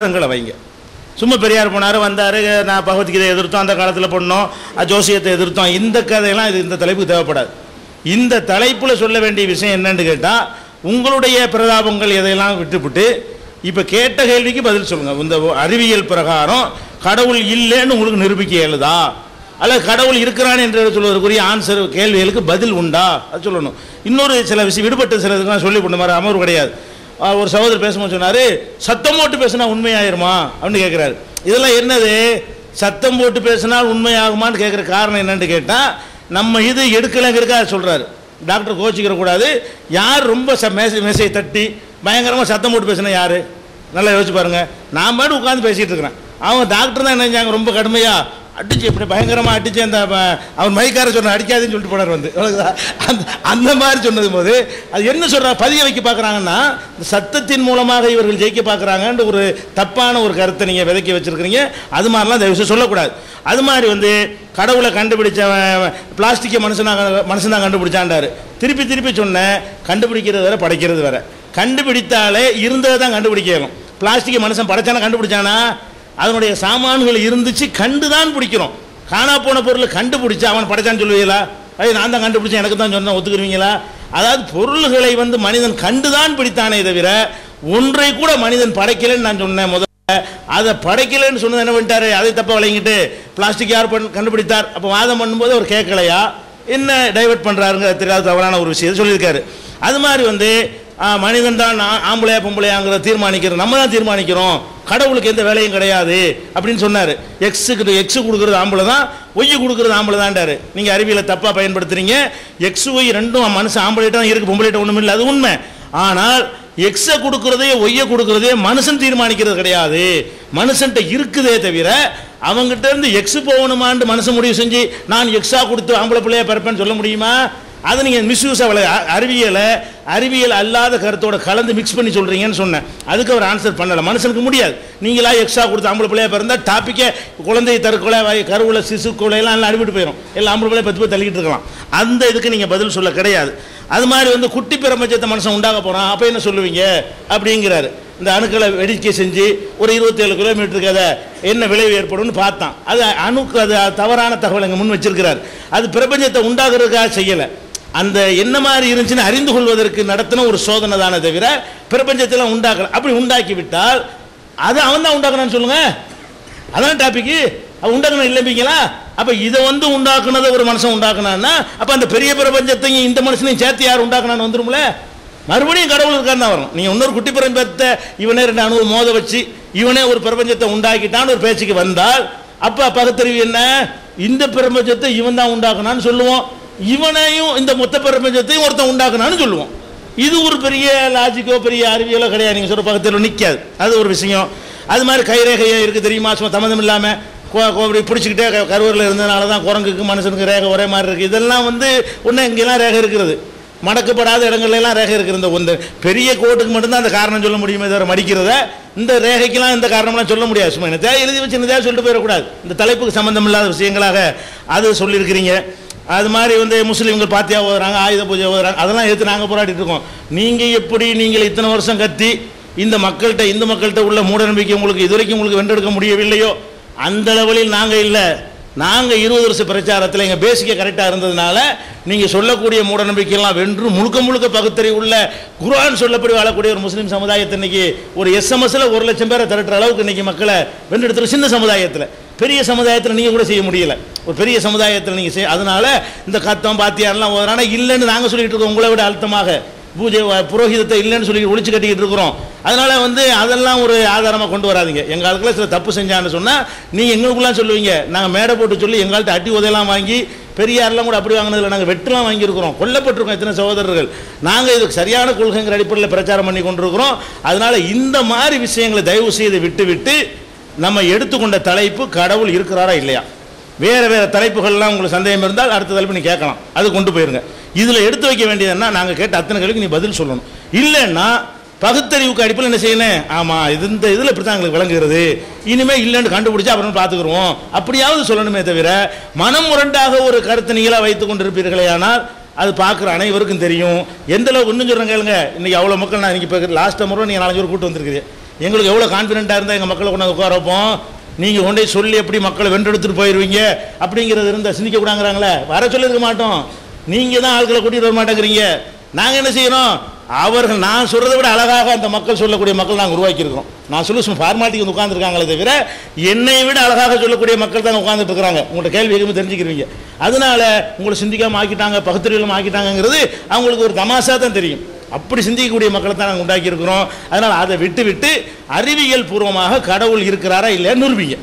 விவரங்களை வைங்க. சும்மா பெரியார் போனார் வந்தார் நான் பகவத்கீதை எதிர்த்தோம் அந்த காலத்தில் பண்ணோம் ஜோசியத்தை எதிர்த்தோம் இந்த கதையெல்லாம் இது இந்த தலைப்புக்கு தேவைப்படாது. இந்த தலைப்பில் சொல்ல வேண்டிய விஷயம் என்னன்னு கேட்டால் உங்களுடைய பிரதாபங்கள் எதையெல்லாம் விட்டுவிட்டு இப்போ கேட்ட கேள்விக்கு பதில் சொல்லுங்கள் இந்த அறிவியல் பிரகாரம் கடவுள் இல்லைன்னு உங்களுக்கு நிரூபிக்க இயலுதா? அல்ல கடவுள் இருக்கிறான் என்று சொல்வதற்குரிய ஆன்சர் கேள்விகளுக்கு பதில் உண்டா? அது சொல்லணும். இன்னொரு சில விஷயம் விடுபட்ட சில சொல்லி கொண்டு மாதிரி அமர்வு கிடையாது. ஒரு சகோதரர் பேசும்போது சொன்னார் சத்தம் போட்டு பேசினா உண்மையாயிருமா? அப்படின்னு கேட்குறாரு இதெல்லாம் என்னது? சத்தம் போட்டு பேசினால் உண்மையாகுமான்னு கேட்குற காரணம் என்னன்னு கேட்டால் நம்ம இது எடுக்கலைங்கிறக்கா சொல்கிறாரு டாக்டர் கோச்சிக்கிற கூடாது. யார் ரொம்ப ச மேசை மேசையை தட்டி பயங்கரமாக சத்தம் போட்டு பேசினா யார்? நல்லா யோசிச்சு பாருங்க. நான் பாட்டு உட்காந்து பேசிகிட்டு இருக்கிறேன். அவங்க டாக்டர் தான் என்ன செஞ்சாங்க? ரொம்ப கடுமையாக அடிச்சு இப்படி பயங்கரமாக அடிச்சு அந்த அவன் மைக்கார சொன்ன அடிக்காதுன்னு சொல்லிட்டு போனார் வந்து. அந்த அந்த மாதிரி சொன்னது போது அது என்ன சொல்றா பதிய வைக்க பார்க்குறாங்கன்னா சத்தத்தின் மூலமாக இவர்கள் ஜெயிக்க பார்க்குறாங்கன்ற ஒரு தப்பான ஒரு கருத்தை நீங்கள் விதைக்க வச்சிருக்கிறீங்க. அது மாதிரிலாம் தயவு சொல்லக்கூடாது. அது மாதிரி வந்து கடவுளை கண்டுபிடிச்ச பிளாஸ்டிக்கை மனுஷனாக மனுஷன் தான் கண்டுபிடிச்சாண்டாரு திருப்பி திருப்பி சொன்னேன் கண்டுபிடிக்கிறது வேற படைக்கிறது வேற. கண்டுபிடித்தாலே இருந்ததை தான் கண்டுபிடிக்கணும் பிளாஸ்டிக்கை மனுஷன் படைச்சானா கண்டுபிடிச்சானா? அதனுடைய சாமான்கள் இருந்துச்சு கண்டு தான் பிடிக்கிறோம். காணா போன பொருளை கண்டுபிடிச்சு அவன் படைச்சான்னு சொல்லுவீங்களா? ஐய் நான் தான் கண்டுபிடிச்சேன் எனக்கு தான் சொன்னேன் ஒத்துக்குருவீங்களா அதாவது பொருள்களை வந்து மனிதன் கண்டு தான் பிடித்தானே தவிர ஒன்றை கூட மனிதன் படைக்கலைன்னு நான் சொன்னேன் முதல்ல. அதை படைக்கலைன்னு சொன்னது என்ன பண்ணிட்டாரு? அதை தப்ப விளங்கிட்டு பிளாஸ்டிக் யார் பண்ண கண்டுபிடித்தார்? அப்போ வாதம் பண்ணும்போது அவர் கேட்கலையா? என்ன டைவர்ட் பண்ணுறாருங்க தெரியாத தவறான ஒரு விஷயத்தை சொல்லியிருக்காரு. அது மாதிரி வந்து மனிதன் தான் ஆம்பளையா பொம்பளையாங்கிறத தீர்மானிக்கிறோம். நம்ம தான் தீர்மானிக்கிறோம். கடவுளுக்கு எந்த வேலையும் கிடையாது அப்படின்னு சொன்னார். எக்ஸுக்கு எக்ஸு கொடுக்குறது ஆம்பளை தான் ஒய்யு கொடுக்குறது ஆம்பளை தான்டாரு. நீங்கள் அறிவியலை தப்பாக பயன்படுத்துறீங்க. எக்ஸ் ஒய் ரெண்டும் மனுஷன் ஆம்பளைட்ட தான் இருக்குது பொம்பளைட்ட ஒன்றும் இல்லை அது உண்மை. ஆனால் எக்ஸை கொடுக்குறதே ஒய்யை கொடுக்குறதே மனுஷன் தீர்மானிக்கிறது கிடையாது. மனுஷன்ட்ட இருக்குதே தவிர அவங்ககிட்ட இருந்து எக்ஸ் போகணுமான்னு மனுஷன் முடிவு செஞ்சு நான் எக்ஸா கொடுத்து ஆம்பளை பிள்ளைய பிறப்பேன்னு சொல்ல முடியுமா? அதை நீங்கள் மிஸ்யூஸ் அவளை அறிவியலை அறிவியல் அல்லாத கருத்தோட கலந்து மிக்ஸ் பண்ணி சொல்கிறீங்கன்னு சொன்னேன். அதுக்கு அவர் ஆன்சர் பண்ணலை. மனுஷனுக்கு முடியாது. நீங்களா எக்ஸ்ட்ரா கொடுத்து ஆம்பளை பிள்ளையா பிறந்தால் டாப்பிக்கே குழந்தை தற்கொலை கருவில் சிசு கொலையெல்லாம் எல்லாம் அனுப்பிட்டு போயிடும் எல்லாம் ஆம்பளை பிள்ளைய பத்து பேர் தள்ளிக்கிட்டு இருக்கலாம். அந்த இதுக்கு நீங்கள் பதில் சொல்ல கிடையாது. அது மாதிரி வந்து குட்டி பிரபஞ்சத்தை மனுஷன் உண்டாக போகிறான் அப்போ என்ன சொல்லுவீங்க? அப்படிங்கிறாரு. இந்த அணுக்களை வெடிக்க செஞ்சு ஒரு இருபத்தேழு கிலோமீட்டருக்கு அதை என்ன விளைவு ஏற்படும்னு பார்த்தான். அது அணுக்கு அது தவறான தகவல் எங்கள் முன் வச்சிருக்கிறார். அது பிரபஞ்சத்தை உண்டாகிறதுக்காக செய்யலை. அந்த என்ன மாதிரி இருந்துச்சுன்னு அறிந்து கொள்வதற்கு நடத்தின ஒரு சோதனை தானே தவிர பிரபஞ்சத்தில் உண்டாக்கல. அப்படி உண்டாக்கி விட்டால் அதை அவன் தான் உண்டாக்குறான்னு சொல்லுங்க. அதான் டாபிக்கு அவன் உண்டாக்கணும் இல்லைப்பீங்களா அப்போ இதை வந்து உண்டாக்குனதை ஒரு மனுஷன் உண்டாக்குனான்னா அப்போ அந்த பெரிய பிரபஞ்சத்தையும் இந்த மனுஷனையும் சேர்த்து யார் உண்டாக்குனான்னு வந்துடும்ல மறுபடியும் கடவுள் இருக்கான்னு தான் வரும். நீங்கள் இன்னொரு குட்டி பிரபஞ்சத்தை இவனே ரெண்டு அணுவை மோத வச்சு இவனே ஒரு பிரபஞ்சத்தை உண்டாக்கிட்டான்னு ஒரு பேச்சுக்கு வந்தால் அப்போ பகுத்தறிவு என்ன? இந்த பிரபஞ்சத்தை இவன் தான் உண்டாக்குனான்னு சொல்லுவோம். இவனையும் இந்த மொத்த பிரபஞ்சத்தையும் ஒருத்தன் உண்டாக்குனான்னு சொல்லுவோம். இது ஒரு பெரிய லாஜிக்கோ பெரிய அறிவியலோ கிடையாது. நீங்கள் சொல்கிற பக்கத்தில் நிற்காது அது ஒரு விஷயம். அது மாதிரி கைரேகையாக இருக்குது தெரியுமா? சும்மா சம்மந்தம் இல்லாமல் கோ கோபடி பிடிச்சிக்கிட்டே க- இருந்ததுனால தான் குரங்குக்கு மனுஷனுக்கு ரேகை ஒரே மாதிரி இருக்குது இதெல்லாம் வந்து ஒன்றும் இங்கெல்லாம் ரேகை இருக்கிறது மடக்கப்படாத இடங்கள்ல எல்லாம் ரேகை இருக்கிற இந்த ஒன்று பெரிய கோட்டுக்கு மட்டும்தான் அந்த காரணம் சொல்ல முடியுமே தவிர மடிக்கிறத இந்த ரேகைக்கெல்லாம் இந்த காரணம்லாம் சொல்ல முடியாது. சும்மா என்ன தேவை எழுதி வச்சு என்ன தேவை சொல்லிட்டு போயிடக்கூடாது. இந்த தலைப்புக்கு சம்மந்தம் இல்லாத விஷயங்களாக அது சொல்லியிருக்கிறீங்க. அது மாதிரி வந்து முஸ்லீம்கள் பாத்தியா ஓதுறாங்க ஆயுத பூஜை ஓதுறாங்க அதெல்லாம் எடுத்து நாங்கள் போராடிட்டு இருக்கோம். நீங்கள் எப்படி நீங்கள் இத்தனை வருஷம் கத்தி இந்த மக்கள்கிட்ட இந்து மக்கள்கிட்ட உள்ள மூடநம்பிக்கை உங்களுக்கு இதுவரைக்கும் உங்களுக்கு வென்றெடுக்க முடியவில்லையோ? அந்த லெவலில் நாங்கள் இல்லை. நாங்கள் இருபது வருஷ பிரச்சாரத்தில் எங்கள் பேசிக்க கரெக்டாக இருந்ததுனால நீங்கள் சொல்லக்கூடிய மூடநம்பிக்கையெல்லாம் வென்று முழுக்க முழுக்க பகுத்தறி உள்ள குர்ஆன் சொல்லப்படி வாழக்கூடிய ஒரு முஸ்லீம் சமுதாயத்தை இன்னைக்கு ஒரு எஸ்எம்எஸ்ல ஒரு லட்சம் பேரை திரட்டுற அளவுக்கு இன்னைக்கு மக்களை வென்றெடுத்துற சின்ன சமுதாயத்தில். பெரிய சமுதாயத்தில் நீங்கள் கூட செய்ய முடியல. ஒரு பெரிய சமுதாயத்தில் நீங்கள் செய்ய அதனால் இந்த கத்தம் பாத்தியாரெலாம் ஓதுறானா. இல்லைன்னு நாங்கள் சொல்லிட்டு இருக்கோம். உங்களை விட அழுத்தமாக. பூஜை புரோகிதத்தை இல்லைன்னு சொல்லி ஒழிச்சு கட்டிக்கிட்டு இருக்கிறோம். அதனால வந்து அதெல்லாம் ஒரு ஆதாரமாக கொண்டு வராதீங்க. எங்கள் ஆளுக்குள்ள சில தப்பு செஞ்சான்னு சொன்னால் நீங்கள் எங்களுக்குலாம் சொல்லுவீங்க. நாங்கள் மேடை போட்டு சொல்லி எங்கள்கிட்ட அட்டி உதையெல்லாம் வாங்கி பெரியாரெல்லாம் கூட அப்படி வாங்கினதில்லை நாங்கள் வெட்டுலாம் வாங்கியிருக்கிறோம். கொல்லப்பட்டிருக்கோம் எத்தனை சகோதரர்கள். நாங்கள் இதுக்கு சரியான கொள்கைங்கிற அடிப்படையில் பிரச்சாரம் பண்ணி கொண்டிருக்கிறோம். அதனால் இந்த மாதிரி விஷயங்களை தயவு செய்து விட்டு விட்டு நம்ம எடுத்துக்கொண்ட தலைப்பு கடவுள் இருக்கிறாரா இல்லையா? வேறு வேறு தலைப்புகள்லாம் உங்களுக்கு சந்தேகம் இருந்தால் அடுத்த தலைப்பு நீ கேட்கலாம். அது கொண்டு போயிருங்க. இதில் எடுத்து வைக்க வேண்டியதுன்னா நாங்கள் கேட்ட அத்தனை கேள்விக்கு நீ பதில் சொல்லணும். இல்லைன்னா பகுத்தறிவுக்கு அடிப்பில் என்ன செய்யணும்? ஆமாம் இது இந்த இதில் இப்படி தான் எங்களுக்கு விளங்குகிறது. இனிமேல் இல்லைன்னு கண்டுபிடிச்சா அப்புறம் பார்த்துக்குருவோம். அப்படியாவது சொல்லணுமே தவிர மனம் முரண்டாக ஒரு கருத்தை நீங்களாக வைத்துக் கொண்டிருப்பீர்களே ஆனால் அது பார்க்குற அனைவருக்கும் தெரியும். எந்த அளவுக்கு இன்னும் சொல்கிறேன் கேளுங்க. இன்னைக்கு அவ்வளோ மக்கள் நான் இன்றைக்கி இப்போ லாஸ்ட் முறை நீங்கள் நாலஞ்சு பேர் கூட்டு வந்திருக்கிறீங்க. எங்களுக்கு எவ்வளோ கான்ஃபிடென்ட்டாக இருந்தால் எங்கள் மக்களை கொண்டாந்து உட்கார வைப்போம்? நீங்கள் கொண்டே சொல்லி எப்படி மக்களை வென்றெடுத்துட்டு போயிடுவீங்க அப்படிங்கிறது இருந்தால் சிந்திக்கக்கூடாங்கிறாங்களே வர சொல்லியிருக்க மாட்டோம். நீங்கள் தான் ஆட்களை கூட்டிகிட்டு வர மாட்டேங்கிறீங்க. நாங்கள் என்ன செய்கிறோம் அவர்கள் நான் சொல்கிறத விட அழகாக அந்த மக்கள் சொல்லக்கூடிய மக்கள் நாங்கள் உருவாக்கியிருக்கோம். நான் சொல்லி சும்மா ஃபார்மாலிட்டிக்கு வந்து உட்காந்துருக்காங்களே தவிர என்னை விட அழகாக சொல்லக்கூடிய மக்கள் தான் உட்காந்துட்டு இருக்கிறாங்க. உங்கள்கிட்ட கேள்வி எதுவுமே தெரிஞ்சுக்கிறீங்க அதனால உங்களை சிந்திக்காமல் ஆக்கிட்டாங்க பகுத்தறிவிலும் ஆக்கிட்டாங்கிறது அவங்களுக்கு ஒரு தமாஷா தான் தெரியும். அப்படி சிந்திக்கக்கூடிய மக்களை தான் நாங்கள் உண்டாக்கியிருக்கிறோம். அதனால் அதை விட்டு விட்டு அறிவியல் பூர்வமாக கடவுள் இருக்கிறாரா இல்லையா நிரூபிங்க.